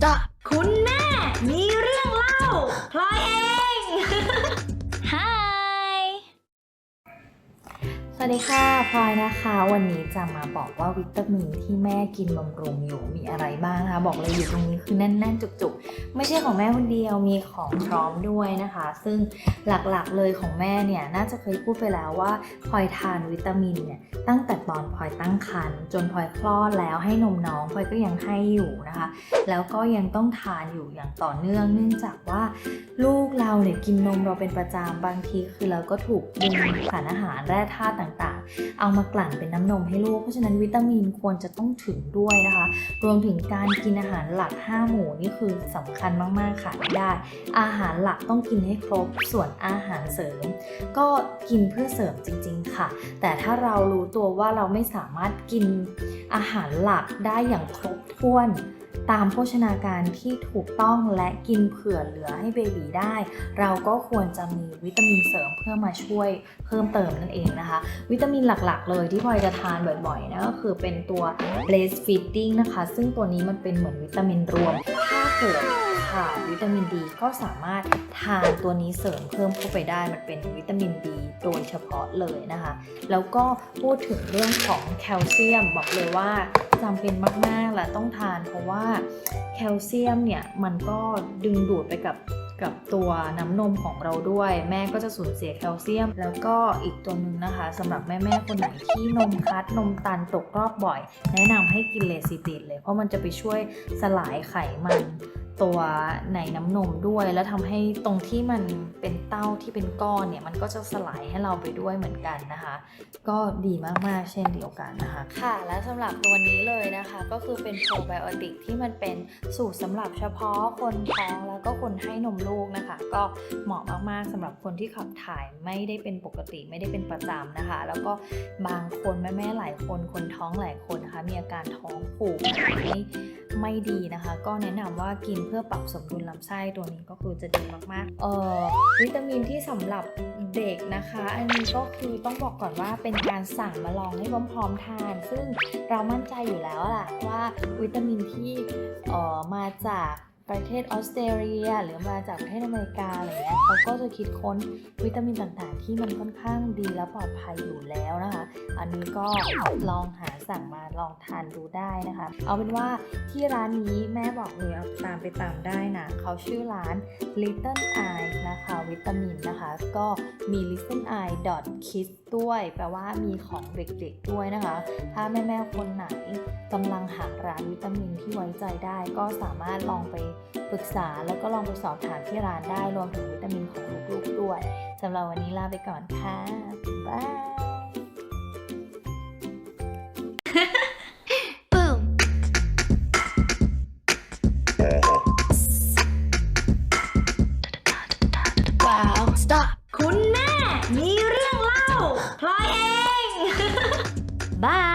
stop คุณแม่ มี สวัสดีค่ะพลอยนะคะ วันนี้จะมาบอกว่าวิตามินที่แม่กินบำรุงอยู่มีอะไรบ้างนะคะบอกเลยอยู่ตรงนี้คือแน่นๆ จุกๆ ไม่ใช่ของแม่คนเดียวมีของพร้อมด้วยนะคะ ซึ่งหลักๆเลยของแม่เนี่ยน่าจะเคยพูดไปแล้วว่าพลอยทานวิตามินเนี่ยตั้งแต่ตอนพลอยตั้งครรภ์จนพลอยคลอดแล้วให้นมน้องพลอยก็ยังให้อยู่นะคะ แล้วก็ยังต้องทานอยู่อย่างต่อเนื่อง เนื่องจากว่าลูกเราเนี่ยกินนมเราเป็นประจำบางทีคือเราก็ถูกดึงสารอาหารแร่ธาตุต่าง เอามากลั่นเป็นน้ำนมให้ลูก เพราะฉะนั้นวิตามินควรจะต้องถึงด้วยนะคะ รวมถึงการกินอาหารหลัก 5 หมู่นี่คือสำคัญมากๆค่ะไม่ได้ อาหารหลักต้องกินให้ครบ ส่วนอาหารเสริม ก็กินเพื่อเสริมจริง ๆ ค่ะ แต่ถ้าเรารู้ตัวว่าเราไม่สามารถกินอาหารหลักได้อย่างครบถ้วน ตามโภชนาการที่ถูกต้องและกินเผื่อเหลือให้เบบีได้ เราก็ควรจะมีวิตามินเสริมเพื่อมาช่วยเพิ่มเติมนั่นเองนะคะ วิตามินหลักๆ เลยที่พลอยจะทานบ่อยๆนะก็คือเป็นตัว breastfeeding นะคะ ซึ่งตัวนี้มันเป็นเหมือนวิตามินรวม ถ้าเกิดขาดวิตามินดีก็สามารถทานตัวนี้เสริมเพิ่มเข้าไปได้มันเป็นวิตามินดีโดยเฉพาะเลยนะคะ แล้วก็พูดถึงเรื่องของแคลเซียมบอกเลยว่า จำเป็นมากๆและต้องทาน เพราะว่าแคลเซียมเนี่ยมันก็ดึงดูดไปกับกับตัวน้ำนมของเราด้วย แม่ก็จะสูญเสียแคลเซียม แล้วก็อีกตัวหนึ่งนะคะสำหรับแม่ๆคนไหนที่นมคัดนมตันตกรอบบ่อย แนะนำให้กินเลซิตินเลย เพราะมันจะไปช่วยสลายไขมัน ตัวในน้ำนมด้วย แล้วทำให้ตรงที่มันเป็นเต้าที่เป็นก้อนเนี่ยมันก็จะสลายให้เราไปด้วยเหมือนกันนะคะ ก็ดีมากๆเช่นเดียวกันนะคะ ค่ะ และสำหรับตัวนี้เลยนะคะ ก็คือเป็นโปรไบโอติกที่มันเป็นสูตรสำหรับเฉพาะคนท้องแล้วก็คนให้นมลูกนะคะ ก็เหมาะมากๆสำหรับคนที่ขับถ่ายไม่ได้เป็นปกติไม่ได้เป็นประจำนะคะ แล้วก็บางคนแม่ๆหลายคนคนท้องหลายคนนะคะมีอาการท้องผูกไม่ ไม่ดีนะคะ ก็แนะนำว่ากินเพื่อปรับสมดุลลำไส้ตัวนี้ก็คือจะดีมากๆเอ่อวิตามินที่สำหรับเด็กนะคะ อันนี้ก็คือต้องบอกก่อนว่าเป็นการสั่งมาลองให้พร้อมๆทาน ซึ่งเรามั่นใจอยู่แล้วล่ะว่าวิตามินที่เอ่อมาจาก ประเทศออสเตรเลีย หรือมาจากประเทศอเมริกาอะไรเงี้ยเขาก็จะคิดค้นวิตามินต่างๆ ที่มันค่อนข้างดีและปลอดภัยอยู่แล้วนะคะ อันนี้ก็ลองหาสั่งมาลองทานดูได้นะคะ เอาเป็นว่าที่ร้านนี้แม่บอกเลยเอาตามไปตามได้นะเขาชื่อร้าน Little Eye นะคะวิตามินนะคะ ก็มี little eye kids ด้วยแปลว่ามีของเด็กๆด้วยนะคะ ถ้าแม่ๆคนไหนกำลังหาร้านวิตามินที่ไว้ใจได้ ก็สามารถลองไปปรึกษาแล้วก็ลองไปสอบถามที่ร้านได้รวมถึงวิตามินของลูกๆด้วยสำหรับวันนี้ลาไปก่อนค่ะบาย Boom. Wow. Stop. คุณแม่มีเรื่องเล่า พลอยเอง บาย